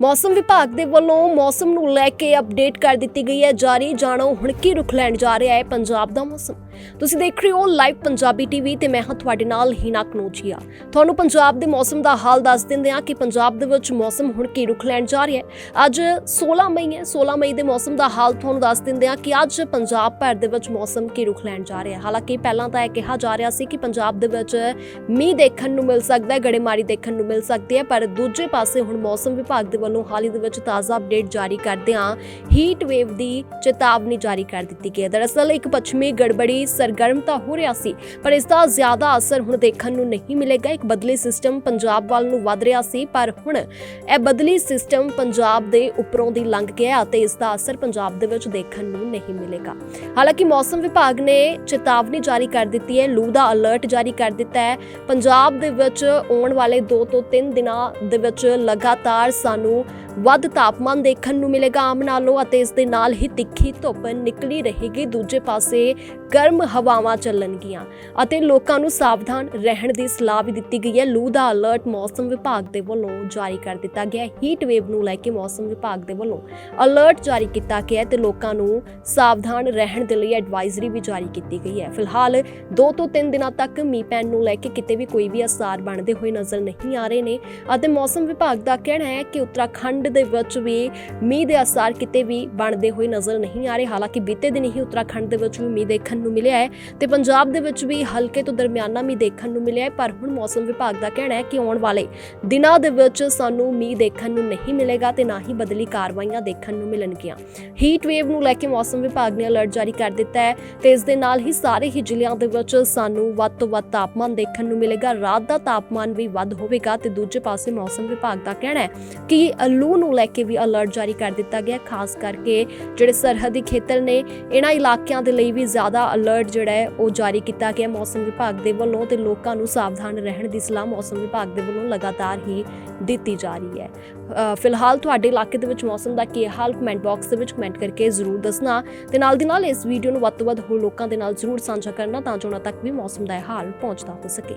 ਮੌਸਮ ਵਿਭਾਗ ਦੇ ਵੱਲੋਂ ਮੌਸਮ ਨੂੰ ਲੈ ਕੇ ਅਪਡੇਟ ਕਰ ਦਿੱਤੀ ਗਈ ਹੈ। ਜਾਰੀ ਜਾਣੋ, ਹੁਣ ਕੀ ਰੁਖ ਲੈਣ ਜਾ ਰਿਹਾ ਹੈ ਪੰਜਾਬ ਦਾ ਮੌਸਮ। ਤੁਸੀਂ ਦੇਖ ਰਹੇ ਹੋ ਲਾਈਵ ਪੰਜਾਬੀ ਟੀਵੀ ਤੇ ਮੈਂ ਹਾਂ ਤੁਹਾਡੇ ਨਾਲ ਹੀਨਾ ਕਨੋਚੀਆ ਤੁਹਾਨੂੰ ਪੰਜਾਬ ਦੇ ਮੌਸਮ ਦਾ ਹਾਲ ਦੱਸ ਦਿੰਦੇ ਹਾਂ ਕਿ ਪੰਜਾਬ ਦੇ ਵਿੱਚ ਮੌਸਮ ਹੁਣ ਕੀ ਰੁਖ ਲੈਣ ਜਾ ਰਿਹਾ ਹੈ। ਅੱਜ 16 ਮਈ ਹੈ। 16 ਮਈ ਦੇ ਮੌਸਮ ਦਾ ਹਾਲ ਤੁਹਾਨੂੰ ਦੱਸ ਦਿੰਦੇ ਹਾਂ ਕਿ ਅੱਜ ਪੰਜਾਬ ਭਰ ਦੇ ਵਿੱਚ ਮੌਸਮ ਕੀ ਰੁਖ ਲੈਣ ਜਾ ਰਿਹਾ ਹੈ। ਹਾਲਾਂਕਿ ਪਹਿਲਾਂ ਤਾਂ ਇਹ ਕਿਹਾ ਜਾ ਰਿਹਾ ਸੀ ਕਿ ਪੰਜਾਬ ਦੇ ਵਿੱਚ ਮੀਂਹ ਦੇਖਣ ਨੂੰ ਮਿਲ ਸਕਦਾ ਹੈ, ਗੜੇਮਾਰੀ ਦੇਖਣ ਨੂੰ ਮਿਲ ਸਕਦੀ ਹੈ, ਪਰ ਦੂਜੇ ਪਾਸੇ ਹੁਣ ਮੌਸਮ ਵਿਭਾਗ ਦੇ ਵੱਲੋਂ ਹਾਲ ਹੀ ਦੇ ਵਿੱਚ ਤਾਜ਼ਾ ਅਪਡੇਟ ਜਾਰੀ ਕਰਦਿਆਂ ਹੀਟ ਵੇਵ ਦੀ ਚੇਤਾਵਨੀ ਜਾਰੀ ਕਰ ਦਿੱਤੀ ਗਈ ਹੈ। ਦਰਅਸਲ, ਇੱਕ ਪੱਛਮੀ ਗੜਬੜੀ ਸਰਗਰਮ ਤਾਂ ਹੋ ਰਿਹਾ ਸੀ, ਪਰ ਇਸ ਦਾ ਜ਼ਿਆਦਾ ਅਸਰ ਹੁਣ ਦੇਖਣ ਨੂੰ ਨਹੀਂ ਮਿਲੇਗਾ। ਇੱਕ ਬਦਲੀ ਸਿਸਟਮ ਪੰਜਾਬ ਵੱਲ ਨੂੰ ਵਧ ਰਿਹਾ ਸੀ, ਪਰ ਹੁਣ ਇਹ ਬਦਲੀ ਸਿਸਟਮ ਪੰਜਾਬ ਦੇ ਉੱਪਰੋਂ ਦੀ ਲੰਘ ਗਿਆ ਅਤੇ ਇਸ ਦਾ ਅਸਰ ਪੰਜਾਬ ਦੇ ਵਿੱਚ ਦੇਖਣ ਨੂੰ ਨਹੀਂ ਮਿਲੇਗਾ। ਹਾਲਾਂਕਿ, ਮੌਸਮ ਵਿਭਾਗ ਨੇ ਚੇਤਾਵਨੀ ਜਾਰੀ ਕਰ ਦਿੱਤੀ ਹੈ, ਲੂ ਦਾ ਅਲਰਟ ਜਾਰੀ ਕਰ ਦਿੱਤਾ ਹੈ। ਪੰਜਾਬ ਦੇ ਵਿੱਚ ਆਉਣ ਵਾਲੇ 2 ਤੋਂ 3 ਦਿਨਾਂ ਦੇ ਵਿੱਚ ਲਗਾਤਾਰ ਸਾਨੂੰ nu ਵੱਧ ਤਾਪਮਾਨ ਦੇਖਣ ਨੂੰ ਮਿਲੇਗਾ ਆਮ ਨਾਲੋਂ ਅਤੇ ਇਸ ਦੇ ਨਾਲ ਹੀ ਤਿੱਖੀ ਧੁੱਪ ਨਿਕਲੀ ਰਹੇਗੀ। ਦੂਜੇ ਪਾਸੇ ਗਰਮ ਹਵਾਵਾਂ ਚੱਲਣਗੀਆਂ ਅਤੇ ਲੋਕਾਂ ਨੂੰ ਸਾਵਧਾਨ ਰਹਿਣ ਦੀ ਸਲਾਹ ਵੀ ਦਿੱਤੀ ਗਈ ਹੈ। ਲੂ ਦਾ ਅਲਰਟ ਮੌਸਮ ਵਿਭਾਗ ਦੇ ਵੱਲੋਂ ਜਾਰੀ ਕਰ ਦਿੱਤਾ ਗਿਆ ਹੈ। ਹੀਟ ਵੇਵ ਨੂੰ ਲੈ ਕੇ ਮੌਸਮ ਵਿਭਾਗ ਦੇ ਵੱਲੋਂ ਅਲਰਟ ਜਾਰੀ ਕੀਤਾ ਗਿਆ ਹੈ ਤੇ ਲੋਕਾਂ ਨੂੰ ਸਾਵਧਾਨ ਰਹਿਣ ਦੇ ਲਈ ਐਡਵਾਈਜ਼ਰੀ ਵੀ ਜਾਰੀ ਕੀਤੀ ਗਈ ਹੈ। ਫਿਲਹਾਲ 2 ਤੋਂ 3 ਦਿਨਾਂ ਤੱਕ ਮੀਂਹ ਪੈਣ ਨੂੰ ਲੈ ਕੇ ਕਿਤੇ ਵੀ ਕੋਈ ਵੀ ਅਸਾਰ ਬਣਦੇ ਹੋਏ ਨਜ਼ਰ ਨਹੀਂ ਆ ਰਹੇ ਨੇ ਅਤੇ ਮੌਸਮ ਵਿਭਾਗ ਦਾ ਕਹਿਣਾ ਹੈ ਕਿ ਉੱਤਰਾਖੰਡ ਦੇ ਵਿੱਚ ਵੀ ਮੀਂਹ ਦੇ ਅਸਾਰ ਕਿਤੇ ਵੀ ਬਣਦੇ ਹੋਏ ਨਜ਼ਰ ਨਹੀਂ ਆ ਰਹੇ। ਹਾਲਾਂਕਿ ਬੀਤੇ ਦਿਨ ਹੀ ਉੱਤਰਾਖੰਡ ਦੇ ਵਿੱਚ ਵੀ ਮੀਂਹ ਦੇਖਣ ਨੂੰ ਮਿਲਿਆ ਹੈ ਤੇ ਪੰਜਾਬ ਦੇ ਵਿੱਚ ਵੀ ਹਲਕੇ ਤੋਂ ਦਰਮਿਆਨਾ ਮੀਂਹ ਦੇਖਣ ਨੂੰ ਮਿਲਿਆ ਹੈ, ਪਰ ਹੁਣ ਮੌਸਮ ਵਿਭਾਗ ਦਾ ਕਹਿਣਾ ਹੈ ਕਿ ਆਉਣ ਵਾਲੇ ਦਿਨਾਂ ਦੇ ਵਿੱਚ ਸਾਨੂੰ ਮੀਂਹ ਦੇਖਣ ਨੂੰ ਨਹੀਂ ਮਿਲੇਗਾ ਤੇ ਨਾ ਹੀ ਬਦਲੀ ਕਾਰਵਾਈਆਂ ਦੇਖਣ ਨੂੰ ਮਿਲਣਗੀਆਂ। ਹੀਟ ਵੇਵ ਨੂੰ ਲੈ ਕੇ ਮੌਸਮ ਵਿਭਾਗ ਨੇ ਅਲਰਟ ਜਾਰੀ ਕਰ ਦਿੱਤਾ ਹੈ ਤੇ ਇਸ ਦੇ ਨਾਲ ਹੀ ਸਾਰੇ ਹੀ ਜ਼ਿਲ੍ਹਿਆਂ ਦੇ ਵਿੱਚ ਸਾਨੂੰ ਵੱਧ ਤੋਂ ਵੱਧ ਤਾਪਮਾਨ ਦੇਖਣ ਨੂੰ ਮਿਲੇਗਾ। ਰਾਤ ਦਾ ਤਾਪਮਾਨ ਵੀ ਵੱਧ ਹੋਵੇਗਾ ਤੇ ਦੂਜੇ ਪਾਸੇ ਮੌਸਮ ਵਿਭਾਗ ਦਾ ਕਹਿਣਾ ਹੈ ਕਿ ਲੂ ਨੂੰ ਲੈ ਕੇ ਵੀ ਅਲਰਟ ਜਾਰੀ ਕਰ ਦਿੱਤਾ ਗਿਆ ਖਾਸ ਕਰਕੇ ਜਿਹੜੇ ਸਰਹੱਦੀ ਖੇਤਰ ਨੇ, ਇਹਨਾਂ ਇਲਾਕਿਆਂ ਦੇ ਲਈ ਵੀ ਜ਼ਿਆਦਾ ਅਲਰਟ ਜਿਹੜਾ ਹੈ, ਉਹ ਜਾਰੀ ਕੀਤਾ ਗਿਆ ਮੌਸਮ ਵਿਭਾਗ ਦੇ ਵੱਲੋਂ ਤੇ ਲੋਕਾਂ ਨੂੰ ਸਾਵਧਾਨ ਰਹਿਣ ਦੀ ਸਲਾਹ ਮੌਸਮ ਵਿਭਾਗ ਦੇ ਵੱਲੋਂ ਲਗਾਤਾਰ ਹੀ ਦਿੱਤੀ ਜਾ ਰਹੀ ਹੈ। ਫਿਲਹਾਲ ਤੁਹਾਡੇ ਇਲਾਕੇ ਦੇ ਵਿੱਚ ਮੌਸਮ ਦਾ ਕੀ ਹਾਲ? ਕਮੈਂਟ ਬਾਕਸ ਦੇ ਵਿੱਚ ਕਮੈਂਟ ਕਰਕੇ ਜ਼ਰੂਰ ਦੱਸਣਾ ਤੇ ਨਾਲ ਦੀ ਨਾਲ ਇਸ ਵੀਡੀਓ ਨੂੰ ਵੱਧ ਤੋਂ ਵੱਧ ਹੋਰ ਲੋਕਾਂ ਦੇ ਨਾਲ ਜ਼ਰੂਰ ਸਾਂਝਾ ਕਰਨਾ ਤਾਂ ਜੋ ਉਹਨਾਂ ਤੱਕ ਵੀ ਮੌਸਮ ਦਾ ਇਹ ਹਾਲ ਪਹੁੰਚਦਾ ਹੋ ਸਕੇ।